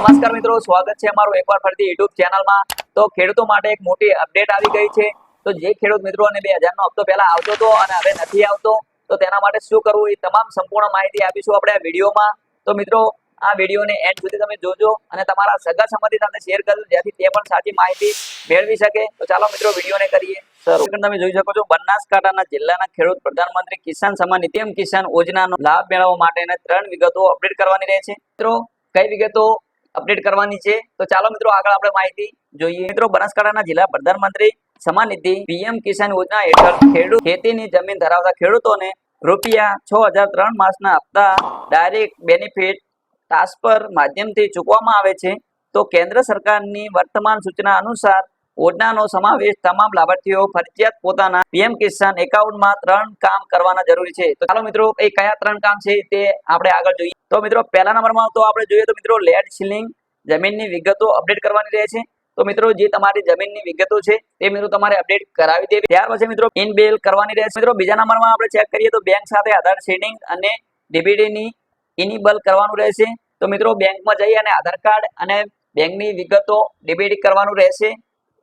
નમસ્કાર મિત્રો સ્વાગત છે અમારું એકવાર ફરીથી યુટ્યુબ ચેનલમાં. તો ખેડૂતો માટે એક મોટી અપડેટ આવી ગઈ છે. તો જે ખેડૂત મિત્રોને બે હજારનો હપ્તો પહેલા આવતો હતો અને હવે નથી આવતો તો તેના માટે શું કરવું એ તમામ સંપૂર્ણ માહિતી આપીશું આપણે આ વિડીયોમાં. તો મિત્રો આ વિડીયોને એન્ડ સુધી તમે જોજો અને તમારા સગા સંબંધી તમને શેર કરજો જેથી તે પણ સાચી માહિતી મેળવી શકે. તો ચાલો મિત્રો વિડીયોને કરીએ. શરૂ તમે જોઈ શકો છો બનાસકાંઠાના જિલ્લાના ખેડૂત પ્રધાનમંત્રી કિસાન સન્માન નિત્યમ કિસાન યોજનાનો લાભ મેળવવા માટેના ત્રણ વિગતો અપડેટ કરવાની રહે છે. મિત્રો કઈ વિગતો અપડેટ કરવાની છે. તો ચાલો મિત્રો આગળ આપણે માહિતી જોઈએ. મિત્રો, બનાસકાંઠાના જિલ્લા પ્રધાનમંત્રી સમાન પીએમ કિસાન યોજના હેઠળ ખેડૂત ખેતીની જમીન ધરાવતા ખેડૂતોને રૂપિયા છ હજાર ત્રણ માસના હપ્તા ડાયરેક્ટ બેનિફિટ ટ્રાન્સફર માધ્યમથી ચૂકવવામાં આવે છે. તો કેન્દ્ર સરકારની વર્તમાન સૂચના અનુસાર યોજનાનો સમાવેશ તમામ લાભાર્થીઓ, ફરજિયાત પોતાના પીએમ કિસાન એકાઉન્ટમાં ત્રણ કામ કરવાના જરૂરી છે. તો ચાલો મિત્રો, એ કયા ત્રણ કામ છે તે આપણે આગળ જોઈએ. તો મિત્રો, પહેલા નંબરમાં તો આપણે જોઈએ તો મિત્રો લેડ સિલિંગ, જમીનની વિગતો અપડેટ કરવાની રહે છે. તો મિત્રો, જે તમારી જમીનની વિગતો છે તે મિત્રો તમારે અપડેટ કરાવી દેવી. ત્યાર પછી મિત્રો ઇન બિલ કરવાની રહેશે. મિત્રો, બીજા નંબરમાં આપણે ચેક કરીએ તો બેંક સાથે આધાર સીડિંગ અને ડીબીડીની ઇનિબલ કરવાનું રહેશે. તો મિત્રો, બેંકમાં જઈ અને આધાર કાર્ડ અને બેંકની વિગતો ડીબીડી કરવાનું રહેશે.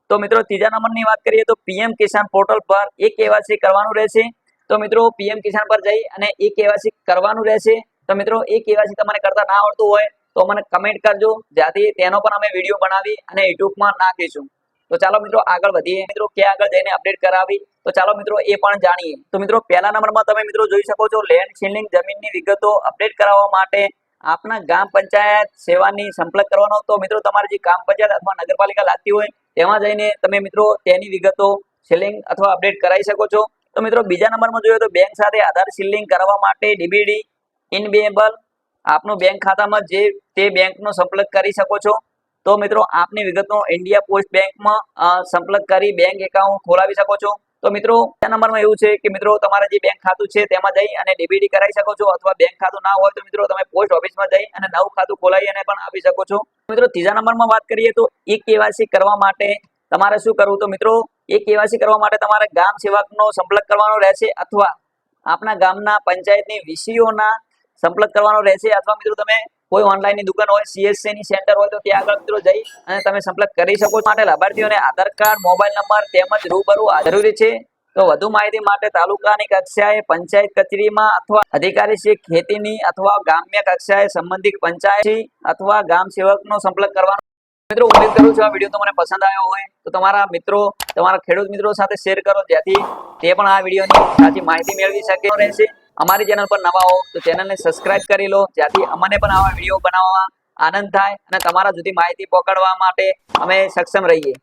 તો મિત્રો ત્રીજા નંબરની વાત કરીએ તો પીએમ કિસાન પોર્ટલ પર એ કેવાયસી કરવાનું રહેશે. તો મિત્રો પીએમ કિસાન પર જઈ અને એ કેવાયસી કરવાનું રહેશે. તો મિત્રો એ કેવાયસી તમારે કરતા ના આવડતું હોય તો મને કમેન્ટ કરજો. જ્યાંથી તેનો પણ અમે વીડિયો બનાવી અને યુટ્યુબમાં નાખીશું તો ચાલો મિત્રો આગળ વધીએ. મિત્રો ક્યાં આગળ જઈને અપડેટ કરાવી? તો ચાલો મિત્રો એ પણ જાણીએ. તો મિત્રો પહેલા નંબરમાં તમે મિત્રો જોઈ શકો છો લેન્ડ સીલિંગ જમીનની વિગતો અપડેટ કરાવવા માટે આપના ગ્રામ પંચાયત સેવાની સંપર્ક કરવાનો. તો મિત્રો તમારી જે ગ્રામ પંચાયત અથવા નગરપાલિકા લાગતી હોય તેમાં જઈને તમે મિત્રો તેની વિગતો સિલિંગ અથવા અપડેટ કરાવી શકો છો. તો મિત્રો બીજા નંબરમાં જોઈએ તો બેંક સાથે આધાર સિલિંગ કરવા માટે ડીબીડી ઇનબેબલ આપનું બેંક ખાતામાં જે તે બેંકનો સંપર્ક કરી શકો છો. તો મિત્રો આપની વિગતો ઇન્ડિયા પોસ્ટ બેંકમાં સંપર્ક કરી બેંક એકાઉન્ટ ખોલાવી શકો છો. તો મિત્રો બીજા નંબરમાં એવું છે કે મિત્રો તમારે જે બેંક ખાતું છે તેમાં જઈ અને ડીબીડી કરાવી શકો છો. અથવા બેંક ખાતું ના હોય તો મિત્રો તમે પોસ્ટ ઓફિસમાં જઈ અને નવું ખાતું ખોલાવી અને પણ આપી શકો છો. મિત્રો, ત્રીજા નંબરમાં વાત કરીએ તો એ કેવાયસી કરવા માટે તમારે શું કરવું? તો મિત્રો, એ કેવાયસી કરવા માટે તમારે ગામ સેવકનો સંપર્ક કરવાનો રહેશે અથવા આપના ગામના પંચાયતની વીસીઓના સંપર્ક કરવાનો રહેશે અથવા મિત્રો, તમે કોઈ ઓનલાઈનની દુકાન હોય સીએસસી ની સેન્ટર હોય, તો ત્યાં આગળ મિત્રો જઈ અને તમે સંપર્ક કરી શકો માટે લાભાર્થીઓને આધાર કાર્ડ, મોબાઈલ નંબર તેમજ રૂબરૂ જરૂરી છે. તો વધુ માહિતી માટે તાલુકાની કક્ષાએ પંચાયત કચેરીમાં અથવા અધિકારી શ્રી ખેતીની અથવા ગ્રામ્ય કક્ષાએ સંબંધિત પંચાયત અથવા ગામ સેવકનો સંપર્ક કરવાનો. મિત્રો ઉમેદ કરું છું આ વીડિયો તમને પસંદ આવ્યો હોય તો તમારા મિત્રો, તમારા ખેડૂત મિત્રો સાથે શેર કરો, જેથી તે પણ આ વિડીયોની સાચી માહિતી મેળવી શકે રહેશે. અમારી ચેનલ પર નવા હો તો ચેનલને સબસ્ક્રાઇબ કરી લો, જેથી અમને પણ આવા વીડિયો બનાવવામાં આનંદ થાય અને તમારા સુધી માહિતી પકડવા માટે અમે સક્ષમ રહીએ.